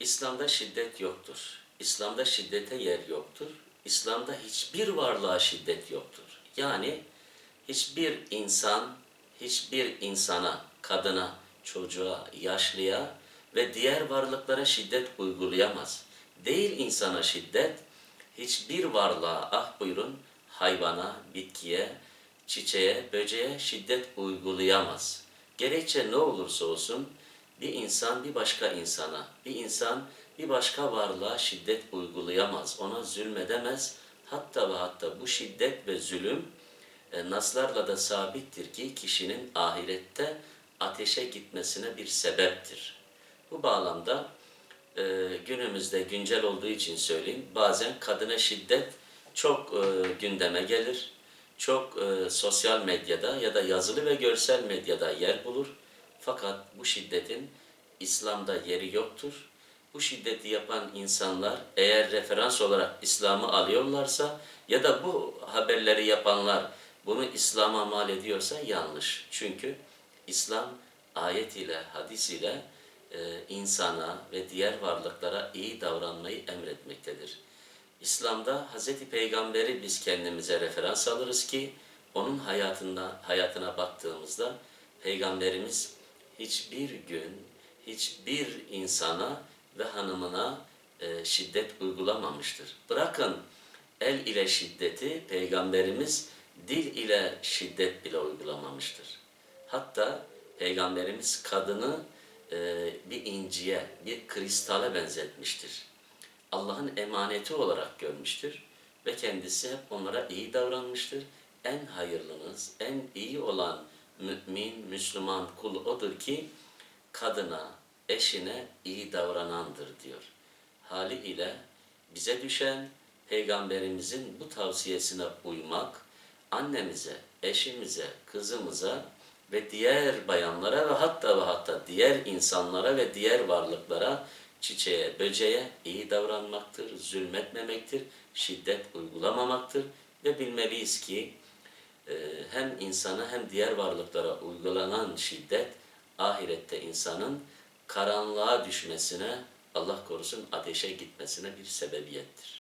İslam'da şiddet yoktur. İslam'da şiddete yer yoktur. İslam'da hiçbir varlığa şiddet yoktur. Yani hiçbir insan, hiçbir insana, kadına, çocuğa, yaşlıya ve diğer varlıklara şiddet uygulayamaz. Değil insana şiddet, hiçbir varlığa, ah buyurun, hayvana, bitkiye, çiçeğe, böceğe şiddet uygulayamaz. Gerekçe ne olursa olsun bir insan bir başka insana, bir insan bir başka varlığa şiddet uygulayamaz, ona zulmedemez. Hatta ve hatta bu şiddet ve zulüm e, naslarla da sabittir ki kişinin ahirette ateşe gitmesine bir sebeptir. Bu bağlamda e, günümüzde güncel olduğu için söyleyeyim, bazen kadına şiddet çok e, gündeme gelir, çok e, sosyal medyada ya da yazılı ve görsel medyada yer bulur. Fakat bu şiddetin İslam'da yeri yoktur. Bu şiddeti yapan insanlar eğer referans olarak İslam'ı alıyorlarsa ya da bu haberleri yapanlar bunu İslam'a mal ediyorsa yanlış. Çünkü İslam ayet ile, hadis ile e, insana ve diğer varlıklara iyi davranmayı emretmektedir. İslam'da Hz. Peygamber'i biz kendimize referans alırız ki onun hayatında hayatına baktığımızda Peygamberimiz hiçbir gün hiçbir insana ve hanımına e, şiddet uygulamamıştır. Bırakın el ile şiddeti Peygamberimiz dil ile şiddet bile uygulamamıştır. Hatta Peygamberimiz kadını e, bir inciye, bir kristale benzetmiştir. Allah'ın emaneti olarak görmüştür ve kendisi hep onlara iyi davranmıştır. En hayırlınız, en iyi olan mümin, Müslüman kul odur ki kadına, eşine iyi davranandır diyor. Haliyle bize düşen Peygamberimizin bu tavsiyesine uymak, annemize, eşimize, kızımıza ve diğer bayanlara ve hatta ve hatta diğer insanlara ve diğer varlıklara, çiçeğe, böceğe iyi davranmaktır, zulmetmemektir, şiddet uygulamamaktır ve bilmeliyiz ki hem insana hem diğer varlıklara uygulanan şiddet ahirette insanın karanlığa düşmesine, Allah korusun ateşe gitmesine bir sebebiyettir.